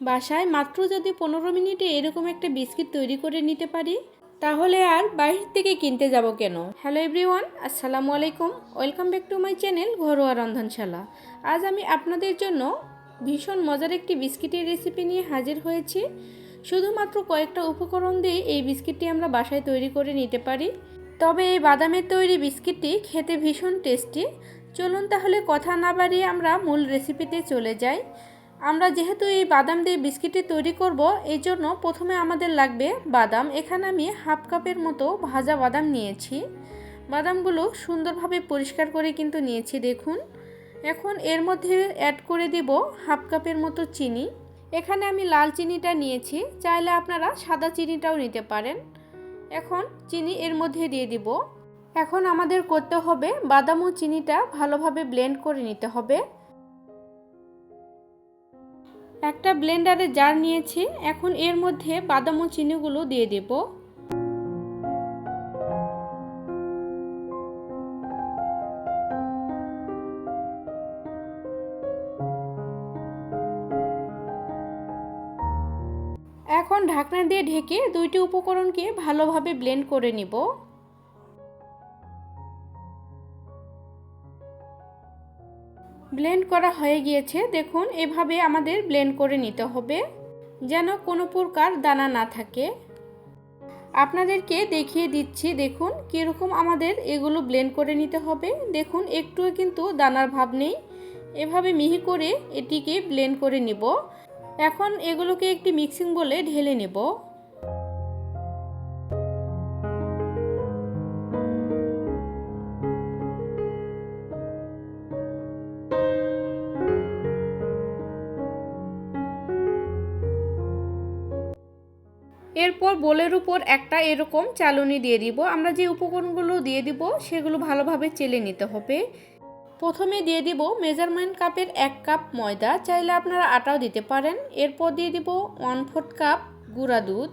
বাসায় মাত্র যদি পনেরো মিনিটে এরকম একটা বিস্কিট তৈরি করে নিতে পারি, তাহলে আর বাইরের থেকে কিনতে যাব কেন? হ্যালো এভরিওয়ান, আসসালামু আলাইকুম। Welcome back to my channel ঘরোয়া রন্ধনশালা। আজ আমি আপনাদের জন্য ভীষণ মজার একটি বিস্কিটের রেসিপি নিয়ে হাজির হয়েছি। শুধুমাত্র কয়েকটা উপকরণ দিয়ে এই বিস্কিটটি আমরা বাসায় তৈরি করে নিতে পারি। তবে এই বাদামের তৈরি বিস্কিটটি খেতে ভীষণ টেস্টি। চলুন তাহলে কথা না বাড়িয়ে আমরা মূল রেসিপিতে চলে যাই। আমরা যেহেতু এই বাদাম দিয়ে বিস্কিটটি তৈরি করব, এই জন্য প্রথমে আমাদের লাগবে বাদাম। এখানে আমি হাফ কাপের মতো ভাজা বাদাম নিয়েছি। বাদামগুলো সুন্দরভাবে পরিষ্কার করে কিন্তু নিয়েছি, দেখুন। এখন এর মধ্যে অ্যাড করে দিব হাফ কাপের মতো চিনি। এখানে আমি লাল চিনিটা নিয়েছি, চাইলে আপনারা সাদা চিনিটাও নিতে পারেন। এখন চিনি এর মধ্যে দিয়ে দিব। এখন আমাদের করতে হবে বাদাম ও চিনিটা ভালোভাবে ব্লেন্ড করে নিতে হবে। একটা ব্লেন্ডারে জার নিয়েছি, এখন এর মধ্যে বাদাম ও চিনিগুলো দিয়ে দেব। এখন ঢাকনা দিয়ে ঢেকে দুইটি উপকরণকে ভালোভাবে ব্লেন্ড করে নিব। ব্লেন্ড করা হয়ে গিয়েছে, দেখুন, এভাবে আমাদের ব্লেন্ড করে নিতে হবে, যেন কোনো প্রকার দানা না থাকে। আপনাদেরকে দেখিয়ে দিচ্ছি, দেখুন, কীরকম আমাদের এগুলো ব্লেন্ড করে নিতে হবে। দেখুন, একটুও কিন্তু দানার ভাব নেই। এভাবে মিহি করে এটিকে ব্লেন্ড করে নিব। এখন এগুলোকে একটি মিক্সিং বলে ঢেলে নেব। এরপর বোলের উপর একটা এরকম চালনি দিয়ে দিব। আমরা যে উপকরণগুলো দিয়ে দিব, সেগুলো ভালোভাবে চেলে নিতে হবে। প্রথমে দিয়ে দিব মেজারমেন্ট কাপের এক কাপ ময়দা, চাইলে আপনারা আটাও দিতে পারেন। এরপর দিয়ে দিব ওয়ান ফোর্থ কাপ গুঁড়া দুধ।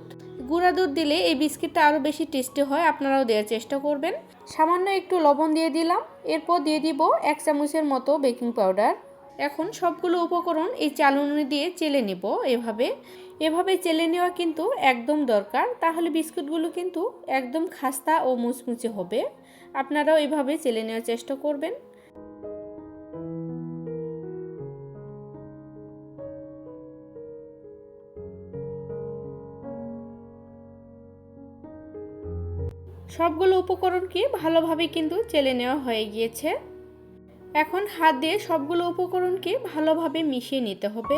গুঁড়া দুধ দিলে এই বিস্কিটটা আরও বেশি টেস্টি হয়, আপনারাও দেওয়ার চেষ্টা করবেন। সামান্য একটু লবণ দিয়ে দিলাম। এরপর দিয়ে দিব এক চামচের মতো বেকিং পাউডার। এখন সবগুলো উপকরণ এই চালনি দিয়ে চেলে নেব এভাবে। এভাবে চেলে নেওয়া কিন্তু একদম দরকার, তাহলে বিস্কুটগুলো কিন্তু একদম খাস্তা ও মুচমুচে হবে। আপনারাও এভাবে চেলে নেওয়ার চেষ্টা করবেন। সবগুলো উপকরণকে ভালোভাবে কিন্তু চেলে নেওয়া হয়ে গিয়েছে। এখন হাত দিয়ে সবগুলো উপকরণকে ভালোভাবে মিশিয়ে নিতে হবে।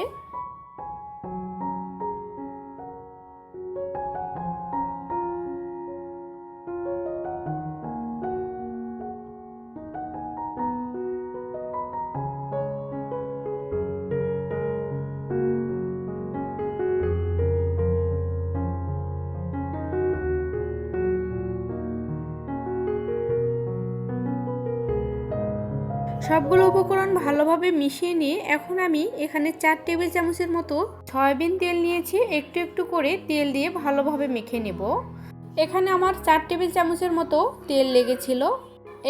সবগুলো উপকরণ ভালোভাবে মিশিয়ে নিয়ে এখন আমি এখানে চার টেবিল চামচের মতো সয়াবিন তেল নিয়েছি, একটু একটু করে তেল দিয়ে ভালোভাবে মেখে নেব। এখানে আমার চার টেবিল চামচের মতো তেল লেগেছিল।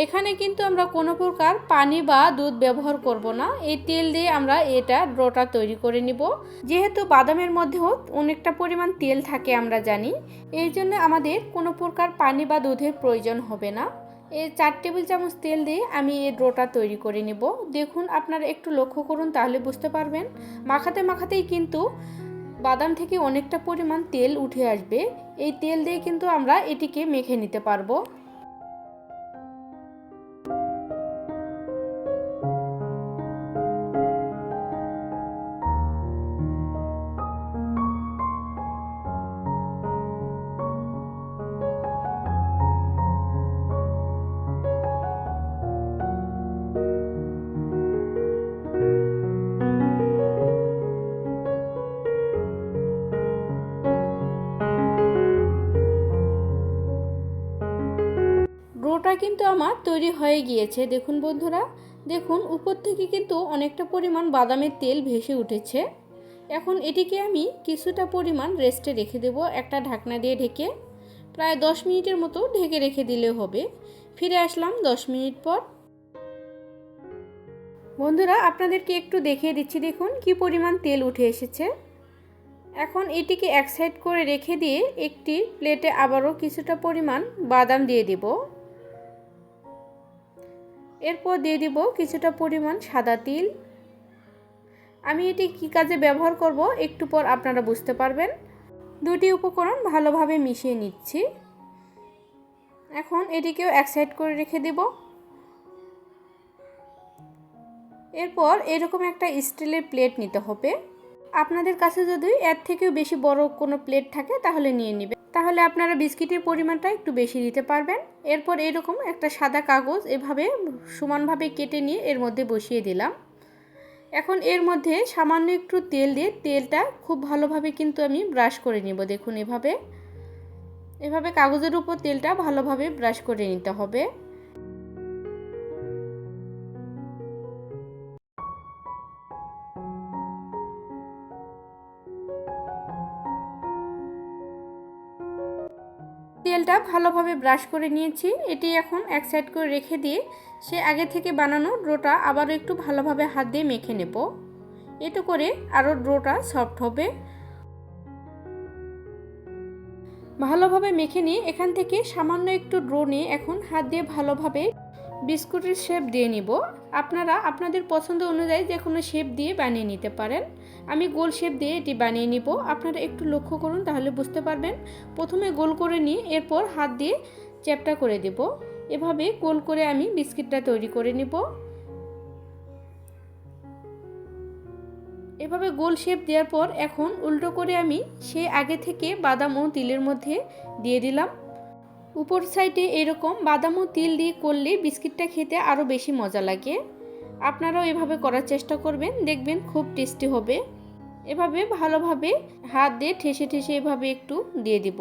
এখানে কিন্তু আমরা কোনো প্রকার পানি বা দুধ ব্যবহার করব না। এই তেল দিয়ে আমরা এটা ড্রোটা তৈরি করে নিব। যেহেতু বাদামের মধ্যেও অনেকটা পরিমাণ তেল থাকে আমরা জানি, এই জন্য আমাদের কোনো প্রকার পানি বা দুধের প্রয়োজন হবে না। এই চার টেবিল চামচ তেল দিয়ে আমি এই ডোটা তৈরি করে নেব। দেখুন, আপনারা একটু লক্ষ্য করুন, তাহলে বুঝতে পারবেন। মাখাতে মাখাতেই কিন্তু বাদাম থেকে অনেকটা পরিমাণ তেল উঠে আসবে। এই তেল দিয়ে কিন্তু আমরা এটিকে মেখে নিতে পারব। কিন্তু আমার তৈরি হয়ে গিয়েছে। দেখুন বন্ধুরা, দেখুন উপর থেকে কিন্তু অনেকটা পরিমাণ বাদামের তেল ভেসে উঠেছে। এখন এটিকে আমি কিছুটা পরিমাণ রেস্টে রেখে দেব, একটা ঢাকনা দিয়ে ঢেকে। প্রায় দশ মিনিটের মতো ঢেকে রেখে দিলে হবে। ফিরে আসলাম দশ মিনিট পর। বন্ধুরা, আপনাদেরকে একটু দেখিয়ে দিচ্ছি, দেখুন কি পরিমাণ তেল উঠে এসেছে। এখন এটিকে এক সাইড করে রেখে দিয়ে একটি প্লেটে আবারও কিছুটা পরিমাণ বাদাম দিয়ে দিব। এরপর দিয়ে দিব কিছুটা পরিমাণ সাদা তিল। আমি এটি কী কাজে ব্যবহার করব একটু পর আপনারা বুঝতে পারবেন। দুটি উপকরণ ভালোভাবে মিশিয়ে নিচ্ছি। এখন এটিকেও এক সাইড করে রেখে দেব। এরপর এরকম একটা স্টিলের প্লেট নিতে হবে। আপনাদের কাছে যদি এর থেকেও বেশি বড় কোনো প্লেট থাকে তাহলে নিয়ে নেবেন। তাহলে আপনারা বিস্কিটের পরিমাণটা একটু বেশি দিতে পারবেন। এরপর এরকম একটা সাদা কাগজ এভাবে সমানভাবে কেটে নিয়ে এর মধ্যে বসিয়ে দিলাম। এখন এর মধ্যে সামান্য একটু তেল দিয়ে তেলটা খুব ভালোভাবে কিন্তু আমি ব্রাশ করে নিব। দেখুন এভাবে। এভাবে কাগজের উপর তেলটা ভালোভাবে ব্রাশ করে নিতে হবে। তেলটা ভালোভাবে ব্রাশ করে নিয়েছি। এটি এখন এক সাইড করে রেখে দিয়ে সে আগে থেকে বানানো ডোটা আবারও একটু ভালোভাবে হাত দিয়ে মেখে নেব। এতে করে আরও ডোটা সফট হবে। ভালোভাবে মেখে নিয়ে এখান থেকে সামান্য একটু ড্রো নিয়ে এখন হাত দিয়ে ভালোভাবে বিস্কুটের শেপ দিয়ে নিব। আপনারা আপনাদের পছন্দ অনুযায়ী যে কোনো শেপ দিয়ে বানিয়ে নিতে পারেন। আমি গোল শেপ দিয়ে এটি বানিয়ে নিব। আপনারা একটু লক্ষ্য করুন, তাহলে বুঝতে পারবেন। প্রথমে গোল করে নিয়ে এরপর হাত দিয়ে চ্যাপটা করে দেব। এভাবে গোল করে আমি বিস্কিটটা তৈরি করে নিব। এভাবে গোল শেপ দেওয়ার পর এখন উল্টো করে আমি সে আগে থেকে বাদাম ও তিলের মধ্যে দিয়ে দিলাম। উপর সাইডে এরকম বাদাম ও তিল দিয়ে করলে বিস্কিটটা খেতে আরও বেশি মজা লাগে। আপনারাও এভাবে করার চেষ্টা করবেন, দেখবেন খুব টেস্টি হবে। এভাবে ভালোভাবে হাত দিয়ে ঠেসে ঠেসে এভাবে একটু দিয়ে দিব।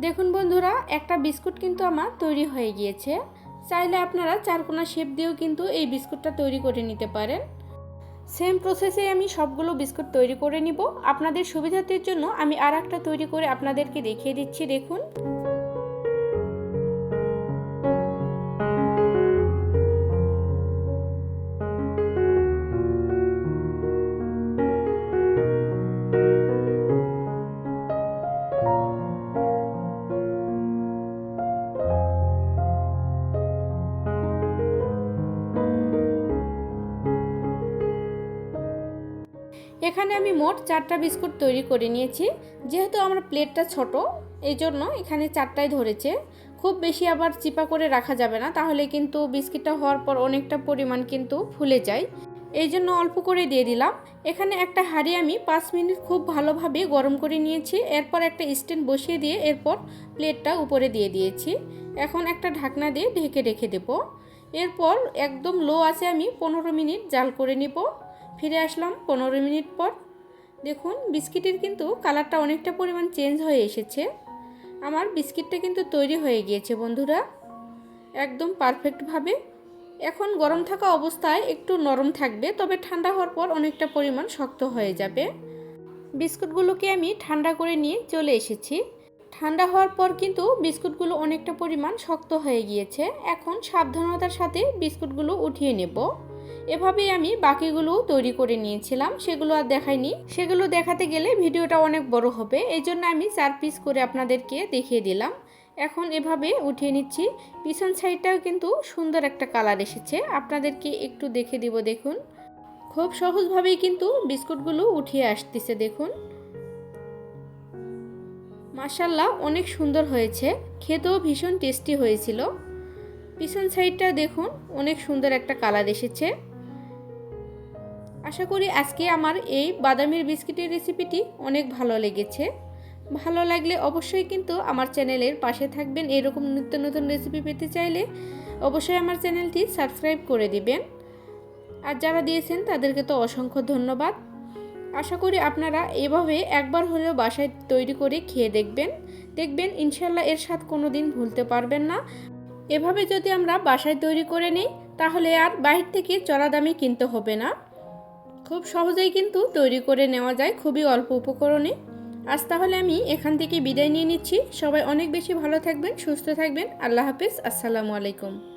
দেখুন বন্ধুরা, একটা বিস্কুট কিন্তু আমার তৈরি হয়ে গিয়েছে। চাইলে আপনারা চারকোনা শেপ দিয়েও কিন্তু এই বিস্কুটটা তৈরি করে নিতে পারেন। সেম প্রসেসে আমি সবগুলো বিস্কুট তৈরি করে নিব। আপনাদের সুবিধার্থের জন্য আমি আর একটা তৈরি করে আপনাদেরকে দেখিয়ে দিচ্ছি, দেখুন। এখানে আমি মোট চারটা বিস্কুট তৈরি করে নিয়েছি। যেহেতু আমার প্লেটটা ছোট এই জন্য এখানে চারটাই ধরেছে। খুব বেশি আবার চিপা করে রাখা যাবে না, তাহলে কিন্তু বিস্কিটটা হওয়ার পর অনেকটা পরিমাণ কিন্তু ফুলে যায়। এই জন্য অল্প করে দিয়ে দিলাম। এখানে একটা হাঁড়ি আমি পাঁচ মিনিট খুব ভালোভাবে গরম করে নিয়েছি। এরপর একটা স্ট্যান্ড বসিয়ে দিয়ে এরপর প্লেটটা উপরে দিয়ে দিয়েছি। এখন একটা ঢাকনা দিয়ে ঢেকে রেখে দেব। এরপর একদম লো আছে আমি পনেরো মিনিট জাল করে নিব। ফিরে আসলাম পনেরো মিনিট পর। দেখুন, বিস্কিটের কিন্তু কালারটা অনেকটা পরিমাণ চেঞ্জ হয়ে এসেছে। আমার বিস্কিটটা কিন্তু তৈরি হয়ে গিয়েছে, বন্ধুরা। একদম পারফেক্টভাবে। এখন গরম থাকা অবস্থায় একটু নরম থাকবে, তবে ঠান্ডা হওয়ার পর অনেকটা পরিমাণ শক্ত হয়ে যাবে। বিস্কুটগুলোকে আমি ঠান্ডা করে নিয়ে চলে এসেছি। ঠান্ডা হওয়ার পর কিন্তু বিস্কুটগুলো অনেকটা পরিমাণ শক্ত হয়ে গিয়েছে। এখন সাবধানতার সাথে বিস্কুটগুলো উঠিয়ে নেব। এভাবেই আমি বাকিগুলো তৈরি করে নিয়েছিলাম, সেগুলো আর দেখাইনি। সেগুলো দেখাতে গেলে ভিডিওটা অনেক বড় হবে, এই জন্য আমি চার পিস করে আপনাদেরকে দেখিয়ে দিলাম। এখন এভাবে উঠিয়ে নিচ্ছি। পিছন সাইডটাও কিন্তু সুন্দর একটা কালার এসেছে, আপনাদেরকে একটু দেখে দিব দেখুন। খুব সহজভাবেই কিন্তু বিস্কুটগুলো উঠিয়ে আসতেছে দেখুন। মাসাল্লাহ অনেক সুন্দর হয়েছে, খেতেও ভীষণ টেস্টি হয়েছিল। পিছন সাইডটা দেখুন, অনেক সুন্দর একটা কালার এসেছে। আশা করি আজকে আমার এই বাদামের বিস্কিটের রেসিপিটি অনেক ভালো লেগেছে। ভালো লাগলে অবশ্যই কিন্তু আমার চ্যানেলের পাশে থাকবেন। এরকম নিত্য নতুন রেসিপি পেতে চাইলে অবশ্যই আমার চ্যানেলটি সাবস্ক্রাইব করে দিবেন। আর যারা দিয়েছেন তাদেরকে তো অসংখ্য ধন্যবাদ। আশা করি আপনারা এভাবে একবার হলেও বাসায় তৈরি করে খেয়ে দেখবেন। দেখবেন ইনশাল্লাহ এর স্বাদ কোনো দিন ভুলতে পারবেন না। এভাবে যদি আমরা বাসায় তৈরি করে নিই, তাহলে আর বাহির থেকে চড়া দামে কিনতে হবে না। খুব সহজেই কিন্তু তৈরি করে নেওয়া যায় খুবই অল্প উপকরণে। আজ তাহলে আমি এখান থেকে বিদায় নিয়ে নিচ্ছি। সবাই অনেক বেশি ভালো থাকবেন, সুস্থ থাকবেন। আল্লাহ হাফিজ। আসসালামু আলাইকুম।